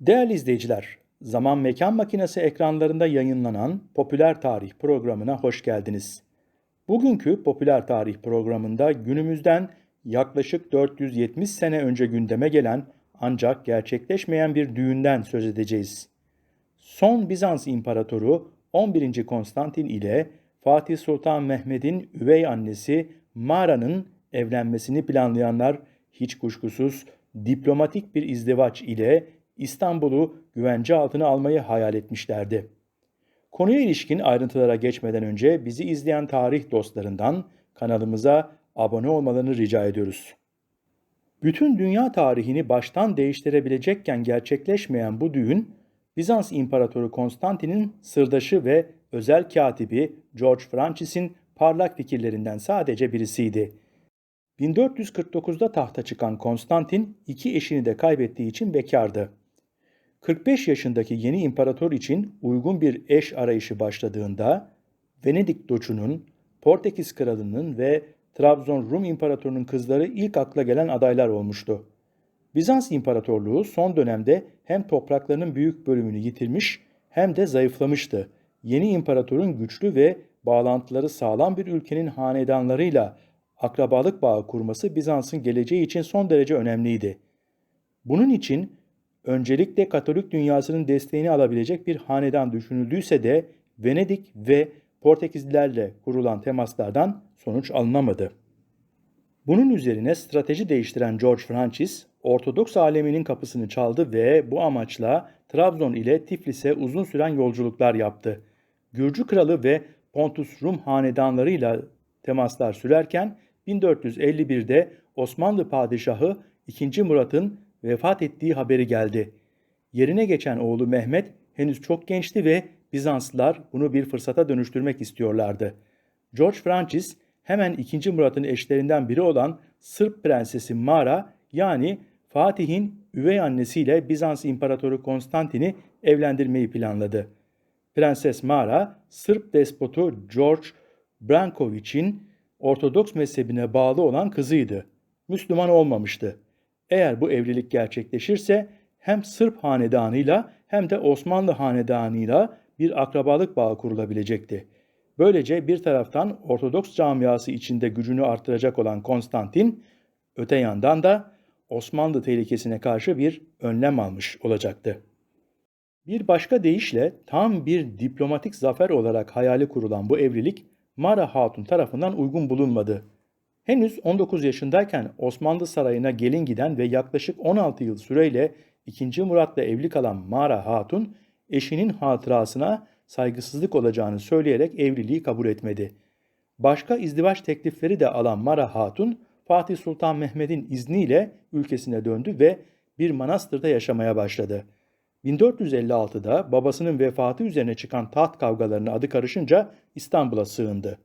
Değerli izleyiciler, Zaman Mekan Makinesi ekranlarında yayınlanan Popüler Tarih programına hoş geldiniz. Bugünkü Popüler Tarih programında günümüzden yaklaşık 470 sene önce gündeme gelen ancak gerçekleşmeyen bir düğünden söz edeceğiz. Son Bizans İmparatoru 11. Konstantin ile Fatih Sultan Mehmet'in üvey annesi Mara'nın evlenmesini planlayanlar hiç kuşkusuz diplomatik bir izdivaç ile İstanbul'u güvence altına almayı hayal etmişlerdi. Konuya ilişkin ayrıntılara geçmeden önce bizi izleyen tarih dostlarından kanalımıza abone olmalarını rica ediyoruz. Bütün dünya tarihini baştan değiştirebilecekken gerçekleşmeyen bu düğün, Bizans İmparatoru Konstantin'in sırdaşı ve özel katibi George Francis'in parlak fikirlerinden sadece birisiydi. 1449'da tahta çıkan Konstantin iki eşini de kaybettiği için bekardı. 45 yaşındaki yeni imparator için uygun bir eş arayışı başladığında Venedik doçunun, Portekiz kralının ve Trabzon Rum imparatorunun kızları ilk akla gelen adaylar olmuştu. Bizans İmparatorluğu son dönemde hem topraklarının büyük bölümünü yitirmiş hem de zayıflamıştı. Yeni imparatorun güçlü ve bağlantıları sağlam bir ülkenin hanedanlarıyla akrabalık bağı kurması Bizans'ın geleceği için son derece önemliydi. Bunun için öncelikle Katolik dünyasının desteğini alabilecek bir hanedan düşünüldüyse de Venedik ve Portekizlilerle kurulan temaslardan sonuç alınamadı. Bunun üzerine strateji değiştiren George Francis, Ortodoks aleminin kapısını çaldı ve bu amaçla Trabzon ile Tiflis'e uzun süren yolculuklar yaptı. Gürcü kralı ve Pontus Rum hanedanlarıyla temaslar sürerken 1451'de Osmanlı padişahı 2. Murat'ın vefat ettiği haberi geldi. Yerine geçen oğlu Mehmet henüz çok gençti ve Bizanslılar bunu bir fırsata dönüştürmek istiyorlardı. George Francis hemen 2. Murat'ın eşlerinden biri olan Sırp prensesi Mara yani Fatih'in üvey annesiyle Bizans İmparatoru Konstantin'i evlendirmeyi planladı. Prenses Mara, Sırp despotu George Brankovich'in Ortodoks mezhebine bağlı olan kızıydı. Müslüman olmamıştı. Eğer bu evlilik gerçekleşirse hem Sırp hanedanıyla hem de Osmanlı hanedanıyla bir akrabalık bağı kurulabilecekti. Böylece bir taraftan Ortodoks camiası içinde gücünü artıracak olan Konstantin, öte yandan da Osmanlı tehlikesine karşı bir önlem almış olacaktı. Bir başka deyişle tam bir diplomatik zafer olarak hayali kurulan bu evlilik Mara Hatun tarafından uygun bulunmadı. Henüz 19 yaşındayken Osmanlı Sarayı'na gelin giden ve yaklaşık 16 yıl süreyle 2. Murat'la evli kalan Mara Hatun, eşinin hatırasına saygısızlık olacağını söyleyerek evliliği kabul etmedi. Başka izdivaç teklifleri de alan Mara Hatun, Fatih Sultan Mehmet'in izniyle ülkesine döndü ve bir manastırda yaşamaya başladı. 1456'da babasının vefatı üzerine çıkan taht kavgalarına adı karışınca İstanbul'a sığındı.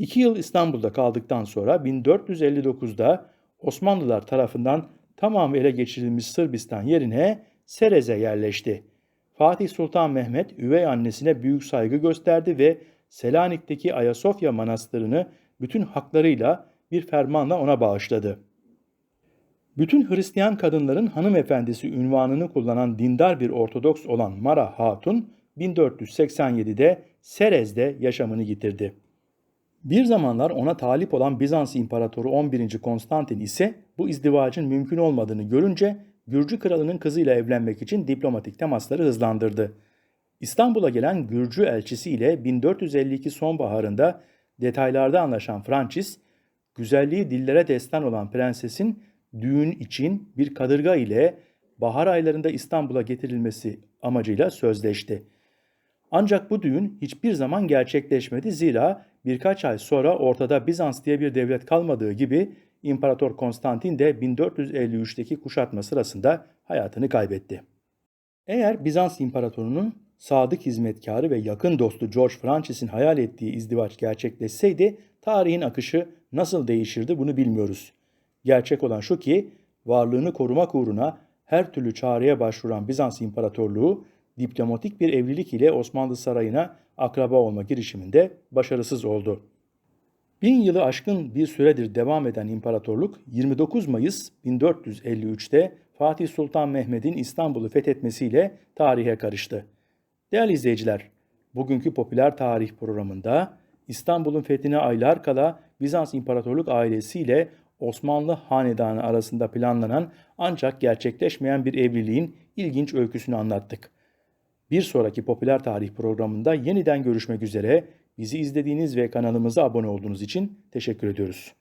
İki yıl İstanbul'da kaldıktan sonra 1459'da Osmanlılar tarafından tamamı ele geçirilmiş Sırbistan yerine Serez'e yerleşti. Fatih Sultan Mehmet üvey annesine büyük saygı gösterdi ve Selanik'teki Ayasofya Manastırı'nı bütün haklarıyla bir fermanla ona bağışladı. Bütün Hristiyan kadınların hanımefendisi ünvanını kullanan dindar bir Ortodoks olan Mara Hatun 1487'de Serez'de yaşamını yitirdi. Bir zamanlar ona talip olan Bizans İmparatoru 11. Konstantin ise bu izdivacın mümkün olmadığını görünce Gürcü kralının kızıyla evlenmek için diplomatik temasları hızlandırdı. İstanbul'a gelen Gürcü elçisi ile 1452 sonbaharında detaylarda anlaşan Francis, güzelliği dillere destan olan prensesin düğün için bir kadırga ile bahar aylarında İstanbul'a getirilmesi amacıyla sözleşti. Ancak bu düğün hiçbir zaman gerçekleşmedi zira birkaç ay sonra ortada Bizans diye bir devlet kalmadığı gibi İmparator Konstantin de 1453'teki kuşatma sırasında hayatını kaybetti. Eğer Bizans İmparatorunun sadık hizmetkarı ve yakın dostu George Francis'in hayal ettiği izdivaç gerçekleşseydi tarihin akışı nasıl değişirdi bunu bilmiyoruz. Gerçek olan şu ki varlığını korumak uğruna her türlü çağrıya başvuran Bizans İmparatorluğu diplomatik bir evlilik ile Osmanlı sarayına akraba olma girişiminde başarısız oldu. Bin yılı aşkın bir süredir devam eden imparatorluk 29 Mayıs 1453'te Fatih Sultan Mehmet'in İstanbul'u fethetmesiyle tarihe karıştı. Değerli izleyiciler, bugünkü popüler tarih programında İstanbul'un fethine aylar kala Bizans İmparatorluk ailesiyle Osmanlı Hanedanı arasında planlanan ancak gerçekleşmeyen bir evliliğin ilginç öyküsünü anlattık. Bir sonraki popüler tarih programında yeniden görüşmek üzere. Bizi izlediğiniz ve kanalımıza abone olduğunuz için teşekkür ediyoruz.